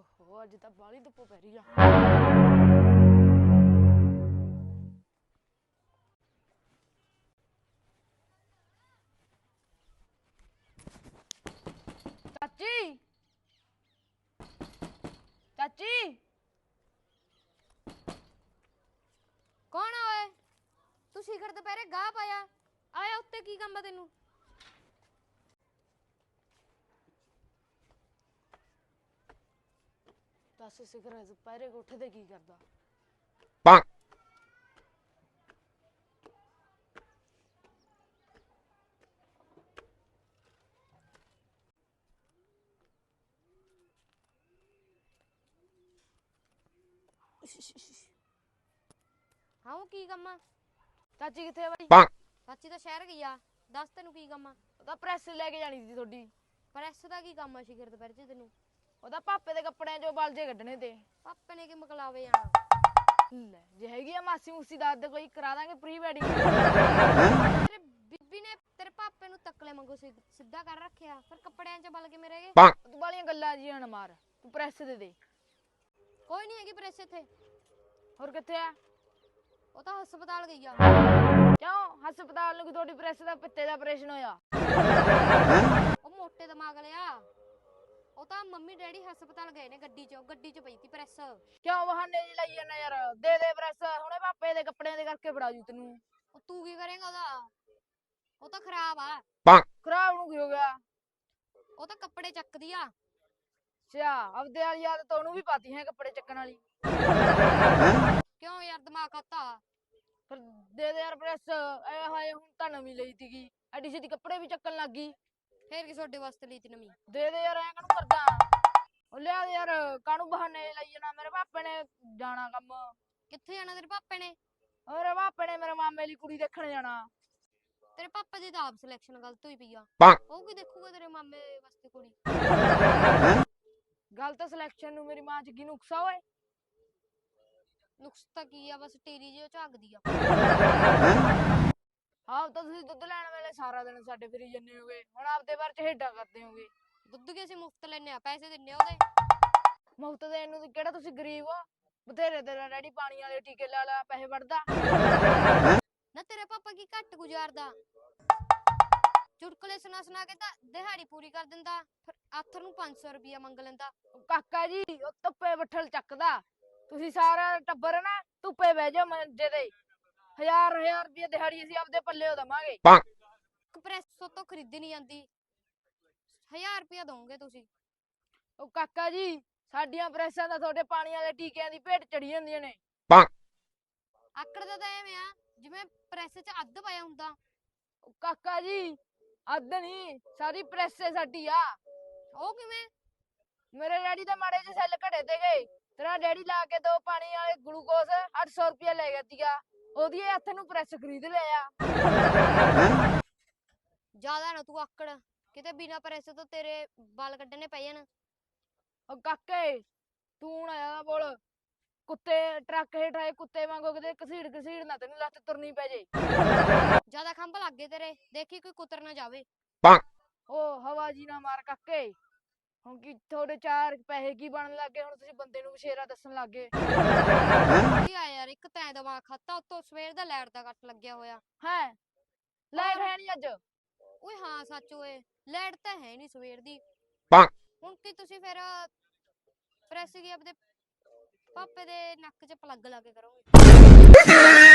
ਓਹੋ, ਅੱਜ ਤਾਂ ਬਾਲੀ ਧੁੱਪ ਪੈ ਰਹੀ ਆ। ਚਾਚੀ! ਚਾਚੀ! ਕੌਣ ਆ ਓਏ? ਤੂੰ ਸਿਖਰ ਦੁਪਹਿਰੇ ਗਾਹ ਪਾਇਆ। ਆਇਆ ਉੱਤੇ ਕੀ ਕੰਮ ਆ ਤੈਨੂੰ? ਦੱਸ ਸਿਖਰ ਦੁਪਹਿਰੇ ਕੋਠੇ ਤੇ ਕੀ ਕਰਦਾ? ਹਾਂ ਉਹ ਕੀ ਕੰਮ? ਆ ਚਾਚੀ ਕਿੱਥੇ ਆ ਬਾਈ? ਸੱਚੀ ਤਾਂ ਸ਼ਹਿਰ ਗਈ ਆ। ਦੱਸ ਤੈਨੂੰ ਕੀ ਕੰਮ? ਆ ਉਹਦਾ ਪ੍ਰੈਸ ਲੈ ਕੇ ਜਾਣੀ ਸੀ ਤੁਹਾਡੀ। ਪ੍ਰੈਸ ਦਾ ਕੀ ਕੰਮ ਆ ਸਿਖਰ ਦੁਪਹਿਰੇ ਚ ਤੈਨੂੰ? ਉਹਦਾ ਪਾਪੇ ਦੇ ਕੱਪੜਿਆਂ ਚੋਂ ਬਲਜੇ ਕੱਢਣੇ ਤੇ। ਪਾਪੇ ਨੇ ਕਿ ਮਕਲਾਵੇ ਜਾਣਾ ਲੈ ਜੇ ਹੈਗੀ ਆ ਮਾਸੀ ਮੂਸੀ ਦੱਸ ਦੇ ਕੋਈ ਕਰਾ ਦਾਂਗੇ ਪ੍ਰੀ ਵੈਡਿੰਗ। ਤੇਰੇ ਬੀਬੀ ਨੇ ਤੇਰੇ ਪਾਪੇ ਨੂੰ ਤੱਕਲੇ ਸਿ- ਸਿੱਧਾ ਕਰ ਰੱਖਿਆ। ਫਿਰ ਕੱਪੜਿਆਂ 'ਚ ਬਲ ਕੇ ਮੇਰੇ ਗਏ? ਤੂੰ ਬਾਲੀਆਂ ਗੱਲਾਂ ਜੀਆਂ ਨਾ ਮਾਰ ਤੂੰ ਪ੍ਰੈਸ ਦੇ ਦੇ। ਕੋਈ ਨਹੀਂ ਹੈਗੀ ਪ੍ਰੈਸ ਇੱਥੇ। ਹੋਰ ਕਿੱਥੇ ਆ? ਉਹ ਤਾਂ ਹਸਪਤਾਲ ਗਈ ਆ। ਕਿਉਂ? ਹਸਪਤਾਲ ਨੂੰ ਕਿ ਤੁਹਾਡੀ ਪ੍ਰੈਸ ਦਾ ਪਿੱਤੇ ਦਾ ਆਪਰੇਸ਼ਨ ਹੋਇਆ? ਉਹ ਮੋਟੇ ਦਿਮਾਗ ਲਿਆ ਉਹ ਤਾਂ ਮੰਮੀ ਡੈਡੀ ਹਸਪਤਾਲ ਗਏ ਨੇ ਗੱਡੀ 'ਚ ਗੱਡੀ 'ਚ ਪਈ ਤੀ ਪ੍ਰੈਸ। ਕਿਉਂ ਬਹਾਨੇ ਜੀ ਲਈ ਜਾਂਦਾ ਯਾਰ? ਦੇ ਦੇ ਪ੍ਰੈਸ ਹੁਣੇ ਪਾਪੇ ਦੇ ਕੱਪੜਿਆਂ ਦੇ ਕਰਕੇ ਫੜਾ ਜੂ ਤੈਨੂੰ। ਉਹ ਤੂੰ ਕੀ ਕਰੇਂਗਾ ਉਹਦਾ? ਉਹ ਤਾਂ ਖਰਾਬ ਆ। ਖਰਾਬ ਨੂੰ ਕੀ ਹੋ ਗਿਆ? ਉਹ ਤਾਂ ਕੱਪੜੇ ਚੱਕਦੀ ਆ। ਅੱਛਾ ਆਪਦੇ ਵਾਲੀ ਆਦਤ ਉਹਨੂੰ ਵੀ ਪਾਤੀ ਹੈ ਕੱਪੜੇ ਚੱਕਣ ਵਾਲੀ। ਕਿਉਂ ਯਾਰ ਦਿਮਾਗ ਖਾਤਾ ਫਿਰ ਦੇ ਦੇ ਯਾਰ ਪ੍ਰੈਸ ਐ ਹਾਏ ਹੁਣ ਤਾਂ ਨਵੀਂ ਲਈ ਤੀਗੀ। ਐਡੀ ਛੇਤੀ ਕੱਪੜੇ ਵੀ ਚੱਕਣ ਲੱਗ ਗਈ। ਫੇਰ ਕੀ ਤੁਹਾਡੇ ਵਾਸਤੇ ਲਈ ਤੀ ਨਵੀਂ? ਦੇ ਦੇ ਯਾਰ ਐ ਕਾਹਨੂੰ ਕਰਦਾ? ਉਹ ਲਿਆ ਦੇ ਯਾਰ ਕਾਹਨੂੰ ਬਹਾਨੇ ਲਈ ਜਾਣਾ? ਮੇਰੇ ਪਾਪੇ ਨੇ ਜਾਣਾ ਕੰਮ। ਕਿੱਥੇ ਜਾਣਾ ਤੇਰੇ ਪਾਪੇ ਨੇ? ਮੇਰੇ ਪਾਪੇ ਨੇ ਮੇਰੇ ਮਾਮੇ ਲਈ ਕੁੜੀ ਦੇਖਣ ਜਾਣਾ। ਤੇਰੇ ਪਾਪਾ ਦੀ ਤਾਂ ਆਪ ਸਿਲੈਕਸ਼ਨ ਗਲਤ ਹੋਈ ਪਈ ਆ। ਉਹ ਕੀ ਦੇਖੂਗਾ ਤੇਰੇ ਮਾਮੇ ਵਾਸਤੇ ਕੁੜੀ? ਗਲਤ ਸਿਲੈਕਸ਼ਨ ਨੂੰ ਮੇਰੀ ਮਾਂ ਚ ਕੀ ਨੁਕਸਾ ਓਏ? ਨੁਕਸ ਤਾਂ ਕੀ ਆ ਬਸ ਟੀਰੀ ਜਿਹੀ ਉਹ ਝਾਕਦੀ ਆ। ਆਪ ਤਾਂ ਤੁਸੀਂ ਦੁੱਧ ਲੈਣ ਵੇਲੇ ਸਾਰਾ ਦਿਨ ਸਾਡੇ ਫਿਰੀ ਜੰਨੇ ਹੋਗੇ। ਹੁਣ ਆਪਦੇ ਬਾਰੇ ਚ ਹੇਡਾਂ ਕਰਦੇ ਹੋਗੇ। ਦੁੱਧ ਕੇ ਅਸੀਂ ਮੁਫਤ ਲੈਨੇ ਆ ਪੈਸੇ ਦਿੰਨੇ ਆ ਉਹਦੇ। ਮੁਫਤ ਦੇਣ ਨੂੰ ਤਾਂ ਕਿਹੜਾ ਤੁਸੀਂ ਗਰੀਬ ਹੋ? ਬਥੇਰੇ ਤੇਰਾ ਡੈਡੀ ਪਾਣੀ ਵਾਲੇ ਟੀਕੇ ਲਾ ਲਾ ਪੈਸੇ ਵੜਦਾ। ਨਾ ਤੇਰੇ ਪਾਪਾ ਕੀ ਘੱਟ ਗੁਜ਼ਾਰਦਾ? ਚੁਟਕਲੇ ਸੁਣਾ ਸੁਣਾ ਕੇ ਤਾਂ ਦਿਹਾੜੀ ਪੂਰੀ ਕਰ ਦਿੰਦਾ। ਫਿਰ ਆਥਰ ਨੂੰ 500 ਰੁਪਿਆ ਮੰਗ ਲੈਂਦਾ। ਉਹ ਕਾਕਾ ਜੀ ਉਹ ਧੁੱਪੇ ਬੱਠਲ ਚੱਕਦਾ। ਤੁਸੀਂ ਸਾਰਾ ਟੱਬਰ ਨਾ ਧੁੱਪੇ ਬਹਿ ਜਾਓ ਮੰਜੇ ਤੇ। ਹਜ਼ਾਰ ਹਜ਼ਾਰ ਰੁਪਏ ਦਿਹਾੜੀ ਅਸੀਂ ਆਪਦੇ ਪੱਲੇ ਦਵਾਂਗੇ। ਕੰਪਰੈਸੋ ਤੋਂ ਖਰੀਦੀ ਨਹੀਂ ਜਾਂਦੀ 1000 ਰੁਪਿਆ ਦੋਗੇ ਤੁਸੀਂ। ਉਹ ਕਾਕਾ ਜੀ ਸਾਡੀਆਂ ਪ੍ਰੈਸਾਂ ਤਾਂ ਤੁਹਾਡੇ ਪਾਣੀ ਵਾਲੇ ਟੀਕਿਆਂ ਦੀ ਭੇਟ ਚੜੀ ਜਾਂਦੀਆਂ ਨੇ। ਆਕੜ ਦਾ ਤਾਂ ਐਵੇਂ ਆ ਜਿਵੇਂ ਪ੍ਰੈਸ 'ਚ ਅੱਧ ਪਾਇਆ ਹੁੰਦਾ। ਉਹ ਕਾਕਾ ਜੀ ਅੱਧ ਨਹੀਂ ਸਾਰੀ ਪ੍ਰੈਸ ਏ ਸਾਡੀ ਆ। ਉਹ ਕਿਵੇਂ? ਮੇਰੇ ਡੈਡੀ ਤਾਂ ਮਾੜੇ ਜਿਹੇ ਸੈੱਲ ਘੜੇ ਤੇ ਗਏ। ਤੇਰਾ ਡੈਡੀ ਲਾ ਕੇ ਦੋ ਪਾਣੀ ਵਾਲੇ ਗਲੂਕੋਸ 800 ਰੁਪਏ ਲੈ ਗਿਆ ਤੀਗਾ ਉਹਦੀ ਹੱਥ ਨੂੰ ਪ੍ਰੈਸ ਖਰੀਦ ਲਿਆ। ਜ਼ਿਆਦਾ ਨਾ ਤੂੰ ਆਕੜ ਕਿਤੇ ਬਿਨਾ ਪ੍ਰੈਸ ਤੋਂ ਤੇਰੇ ਵਾਲ ਕੱਢਣੇ ਪੈ ਜਾਣ। ਉਹ ਕਾਕੇ ਤੂੰ ਨਾ ਜ਼ਿਆਦਾ ਬੋਲ। ਕੁੱਤੇ ਟਰੱਕ ਹੇਠ ਆਏ ਕੁੱਤੇ ਵਾਂਗੂ ਕਿਤੇ ਘਸੀੜ ਘਸੀੜ ਨਾ ਤੈਨੂੰ ਲੱਤ ਤੁਰਨੀ ਪੈ ਜੇ। ਜ਼ਿਆਦਾ ਖੰਭ ਲੱਗ ਗਏ ਤੇਰੇ ਦੇਖੀ ਕੋਈ ਕੁੱਤਰ ਨਾ ਜਾਵੇ। ਉਹ ਹਵਾ ਜੀ ਨਾ ਮਾਰ ਕਾਕੇ। ਹੁਣ ਕੀ ਤੁਹਾਡੇ ਚਾਰ ਪੈਸੇ ਕੀ ਬਣਨ ਲੱਗੇ ਹੁਣ ਤੁਸੀਂ ਬੰਦੇ ਨੂੰ ਬਸ਼ੇਰਾ ਦੱਸਣ ਲੱਗੇ ਕੀ ਆ ਯਾਰ ਇੱਕ ਤੈਂ ਦਿਮਾਗ ਖਾਤਾ ਉੱਤੋਂ ਸਵੇਰ ਦਾ ਲਾਈਟ ਦਾ ਕੱਟ ਲੱਗਿਆ ਹੋਇਆ। ਹੈ? ਲਾਈਟ? ਹੈ ਨਹੀਂ ਅੱਜ। ਓਏ ਹਾਂ ਸੱਚ ਓਏ ਲਾਈਟ ਤਾਂ ਹੈ ਨਹੀਂ ਸਵੇਰ ਦੀ। ਹੁਣ ਕੀ ਤੁਸੀਂ ਫਿਰ ਪ੍ਰੈਸ ਕੀ ਆਪਦੇ ਪਾਪੇ ਦੇ ਨੱਕ 'ਚ ਪਲੱਗ ਲਾ ਕੇ ਕਰੋਗੇ?